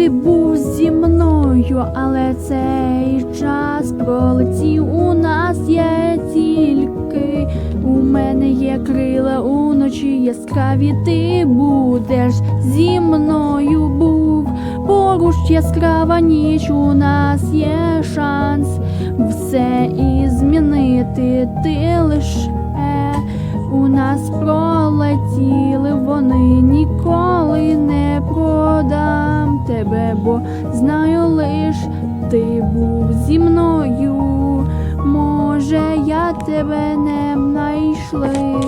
ти був зі мною, але цей час пролетів. У нас є тільки у мене є крила уночі яскраві. Ти будеш зі мною був. Поруч яскрава ніч, у нас є шанс все і змінити. Ти лише у нас пролетіли вони бо знаю лиш ти був зі мною. Може, я тебе не знайшли.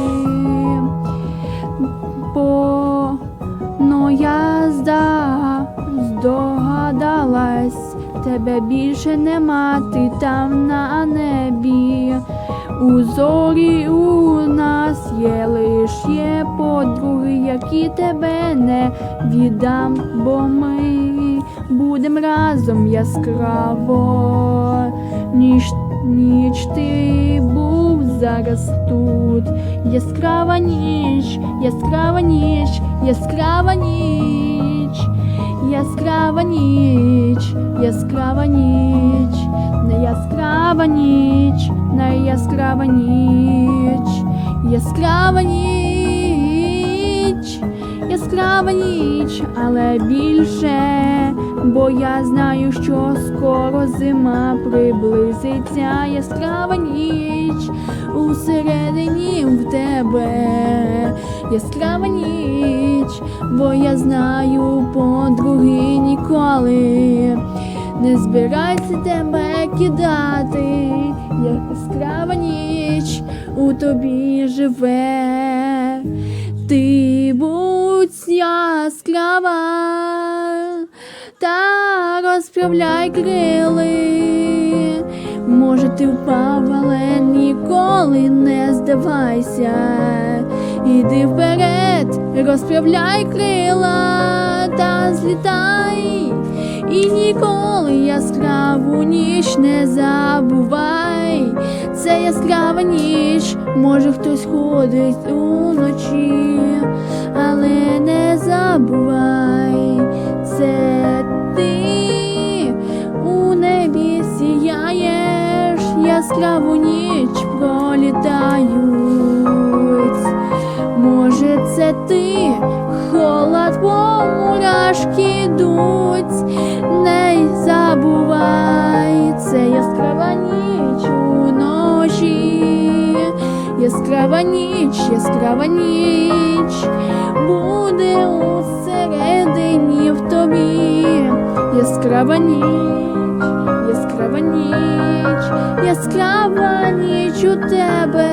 Бо ну я здогадалась, тебе більше нема, ти там на небі. У зорі у нас є лиш є подруги, які тебе не віддам, бо ми будем разом яскраво. Ніч, ніч ти був зараз тут. Яскрава ніч, яскрава ніч, яскрава ніч, яскрава ніч, яскрава ніч, не яскрава ніч, не яскрава ніч, яскрава ніч, яскрава ніч, але більше, бо я знаю, що скоро зима приблизиться, яскрава ніч усередині в тебе, яскрава ніч, бо я знаю, подруги ніколи не збирайся тебе кидати, яскрава ніч у тобі живе, ти будь яскрава та розправляй крили. Може, ти впав, але ніколи не здавайся. Іди вперед, розправляй крила та злітай. І ніколи яскраву ніч не забувай. Це яскрава ніч, може хтось ходить уночі, але не забувай, яскраву ніч пролітають. Може, це ти, холод по мурашки йдуть, не забувай, це яскрава ніч уночі, яскрава ніч, яскрава ніч, буде усередині в тобі, яскрава ніч, яскрава ніч у тебе,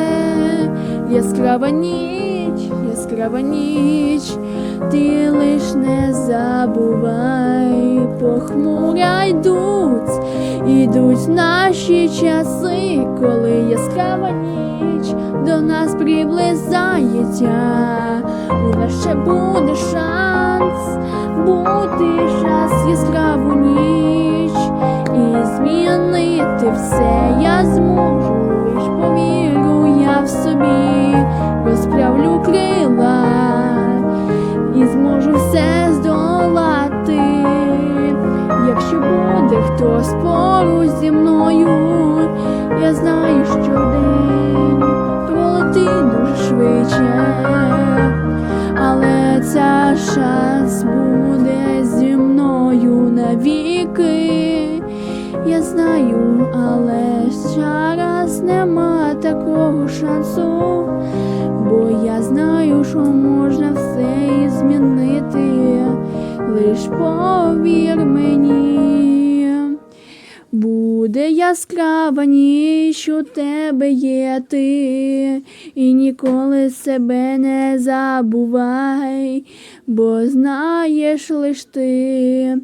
яскрава ніч, яскрава ніч, ти лиш не забувай, похмуря йдуть, ідуть наші часи, коли яскрава ніч до нас приблизається, у нас ще буде шанс бути час яскраву ніч і змінити все розправлю крила і зможу все здолати, якщо буде хтось поруч зі мною, я знаю, що день пролетить дуже швидше, але ця шанс буде зі мною навіки. Я знаю, але зараз нема такого шансу, що можна все і змінити, лиш повір мені. Буде яскрава ніч, у тебе є ти, і ніколи себе не забувай, бо знаєш лиш ти.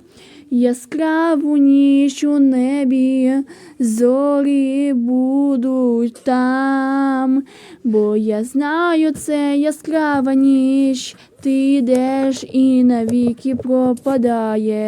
Яскраву ніч у небі, зорі будуть там, бо я знаю, це яскрава ніч, ти йдеш і навіки пропадає.